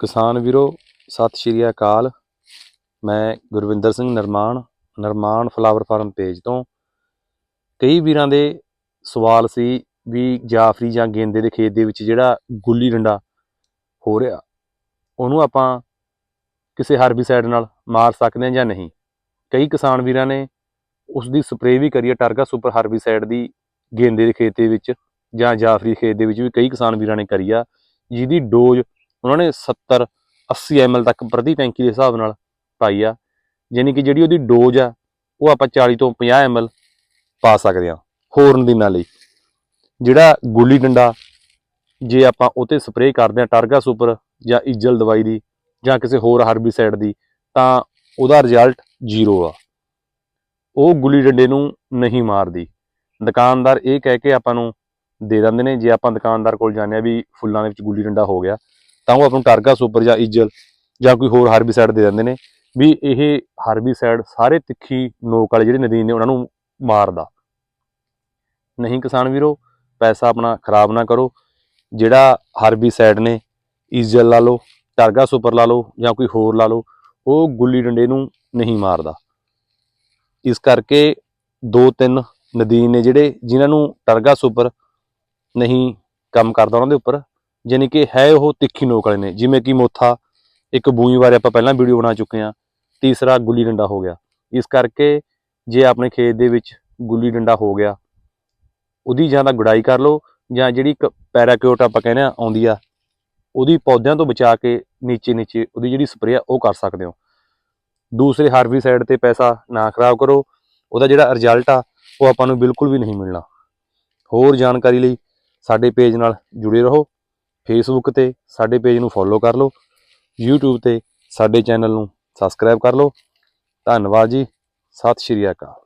ਕਿਸਾਨ ਵੀਰੋ, ਸਤਿ ਸ਼੍ਰੀ ਅਕਾਲ। ਮੈਂ Gurvinder Singh Narman Narman flower farm page ਤੋਂ। ਕਈ ਵੀਰਾਂ ਦੇ ਸਵਾਲ ਸੀ ਵੀ ਜਾਫਰੀ ਜਾਂ ਗੇਂਦੇ ਦੇ ਖੇਤ ਦੇ ਵਿੱਚ ਜਿਹੜਾ ਗੁੱਲੀ ਡੰਡਾ ਹੋ ਰਿਹਾ, ਉਹਨੂੰ ਆਪਾਂ ਕਿਸੇ ਹਰਬੀਸਾਈਡ ਨਾਲ ਮਾਰ ਸਕਦੇ ਹਾਂ ਜਾਂ ਨਹੀਂ? ਕਈ ਕਿਸਾਨ ਵੀਰਾਂ ਨੇ ਉਸ ਦੀ ਸਪਰੇਅ ਵੀ ਕਰੀ ਹੈ ਟਾਰਗਾ ਸੁਪਰ ਹਰਬੀਸਾਈਡ ਦੀ ਗੇਂਦੇ ਦੇ ਖੇਤ ਦੇ ਵਿੱਚ ਜਾਂ ਜਾਫਰੀ ਖੇਤ ਦੇ ਵਿੱਚ ਵੀ ਕਈ ਕਿਸਾਨ ਵੀਰਾਂ ਨੇ ਕਰੀ ਆ, ਜਿਹਦੀ ਡੋਜ਼ ਉਹਨਾਂ ਨੇ 70 80 ml ਤੱਕ ਪ੍ਰਤੀ ਟੈਂਕੀ ਦੇ ਹਿਸਾਬ ਨਾਲ ਪਾਈ ਆ ਯਾਨੀ ਕਿ ਜਿਹੜੀ ਉਹਦੀ ਡੋਜ਼ ਆ, ਉਹ ਆਪਾਂ 40 ਤੋਂ 50 ml ਪਾ ਸਕਦੇ ਆ ਹੋਰ ਨਦੀਨਾਂ ਲਈ ਜਿਹੜਾ ਗੁੱਲੀ ਡੰਡਾ ਜੇ ਆਪਾਂ ਉਹ ਤੇ ਸਪਰੇਅ ਕਰਦੇ ਆ ਟਾਰਗਾ ਸੁਪਰ ਜਾਂ ਇਜਲ ਦਵਾਈ ਦੀ ਜਾਂ ਕਿਸੇ ਹੋਰ ਹਰਬੀਸਾਈਡ ਦੀ, ਤਾਂ ਉਹਦਾ ਰਿਜ਼ਲਟ ਜ਼ੀਰੋ ਆ। ਉਹ ਗੁੱਲੀ ਡੰਡੇ ਨੂੰ ਨਹੀਂ ਮਾਰਦੀ। ਦੁਕਾਨਦਾਰ ਇਹ ਕਹਿ ਕੇ ਆਪਾਂ ਨੂੰ ਦੇ ਦਿੰਦੇ ਨੇ, ਜੇ ਆਪਾਂ ਦੁਕਾਨਦਾਰ ਕੋਲ ਜਾਂਦੇ ਆ ਵੀ ਫੁੱਲਾਂ ਦੇ ਵਿੱਚ ਗੁੱਲੀ ਡੰਡਾ ਹੋ ਗਿਆ ਤਾਂ ਉਹ ਆਪਾਂ ਨੂੰ ਟਾਰਗਾ ਸੁਪਰ ਜਾਂ ਇਜਲ ਜਾਂ ਕੋਈ ਹੋਰ ਹਰਬੀਸਾਈਡ ਦੇ ਦਿੰਦੇ ਨੇ ਵੀ ਇਹ ਹਰਬੀਸਾਈਡ ਸਾਰੇ ਤਿੱਖੀ ਨੋਕ ਵਾਲੇ ਜਿਹੜੇ ਨਦੀਨ ਨੇ ਉਹਨਾਂ ਨੂੰ ਮਾਰਦਾ। ਨਹੀਂ ਕਿਸਾਨ ਵੀਰੋ, ਪੈਸਾ ਆਪਣਾ ਖਰਾਬ ਨਾ ਕਰੋ। ਜਿਹੜਾ ਹਰਬੀਸਾਈਡ ਨੇ ਇਜਲ ਲਾ ਲਓ, ਟਾਰਗਾ ਸੁਪਰ ਲਾ ਲਓ ਜਾਂ ਕੋਈ ਹੋਰ ਲਾ ਲਓ, ਉਹ ਗੁੱਲੀ ਡੰਡੇ ਨੂੰ ਨਹੀਂ ਮਾਰਦਾ। ਇਸ ਕਰਕੇ ਦੋ ਤਿੰਨ ਨਦੀਨ ਨੇ ਜਿਹੜੇ ਜਿਨ੍ਹਾਂ ਨੂੰ ਟਰਗਾ ਸੁਪਰ ਨਹੀਂ ਕੰਮ ਕਰਦਾ ਉਹਨਾਂ ਦੇ ਉੱਪਰ ਯਾਨੀ ਕਿ ਹੈ ਉਹ ਤਿੱਖੀ ਨੋਕ ਵਾਲੇ ਨੇ, ਜਿਵੇਂ ਕਿ ਮੋਥਾ, ਇੱਕ ਬੂਈ ਬਾਰੇ ਆਪਾਂ ਪਹਿਲਾਂ ਵੀਡੀਓ ਬਣਾ ਚੁੱਕੇ ਹਾਂ, ਤੀਸਰਾ ਗੁੱਲੀ ਡੰਡਾ ਹੋ ਗਿਆ। ਇਸ ਕਰਕੇ ਜੇ ਆਪਣੇ ਖੇਤ ਦੇ ਵਿੱਚ ਗੁੱਲੀ ਡੰਡਾ ਹੋ ਗਿਆ, ਉਹਦੀ ਜਾਂ ਤਾਂ ਗੁਡਾਈ ਕਰ ਲਓ, ਜਾਂ ਜਿਹੜੀ ਇੱਕ ਪੈਰਾਕਿਊਟ ਆਪਾਂ ਕਹਿੰਦੇ ਆ ਆਉਂਦੀ ਆ, ਉਹਦੀ ਪੌਦਿਆਂ ਤੋਂ ਬਚਾ ਕੇ ਨੀਚੇ ਨੀਚੇ ਉਹਦੀ ਜਿਹੜੀ ਸਪਰੇਅ ਆ, ਉਹ ਕਰ ਸਕਦੇ ਹੋ। ਦੂਸਰੇ ਹਰਬੀਸਾਈਡ ਤੇ ਪੈਸਾ ਨਾ ਖਰਾਬ ਕਰੋ, ਉਹਦਾ ਜਿਹੜਾ ਰਿਜ਼ਲਟ ਆ, ਉਹ ਆਪਾਂ ਨੂੰ ਬਿਲਕੁਲ ਵੀ ਨਹੀਂ ਮਿਲਣਾ। ਹੋਰ ਜਾਣਕਾਰੀ ਲਈ ਸਾਡੇ ਪੇਜ ਨਾਲ ਜੁੜੇ ਰਹੋ। ਫੇਸਬੁੱਕ ਤੇ ਸਾਡੇ ਪੇਜ ਨੂੰ ਫੋਲੋ ਕਰ ਲਓ, YouTube ਤੇ ਸਾਡੇ ਚੈਨਲ ਨੂੰ ਸਬਸਕ੍ਰਾਈਬ ਕਰ ਲਓ। ਧੰਨਵਾਦ ਜੀ, ਸਤਿ ਸ਼੍ਰੀ ਅਕਾਲ।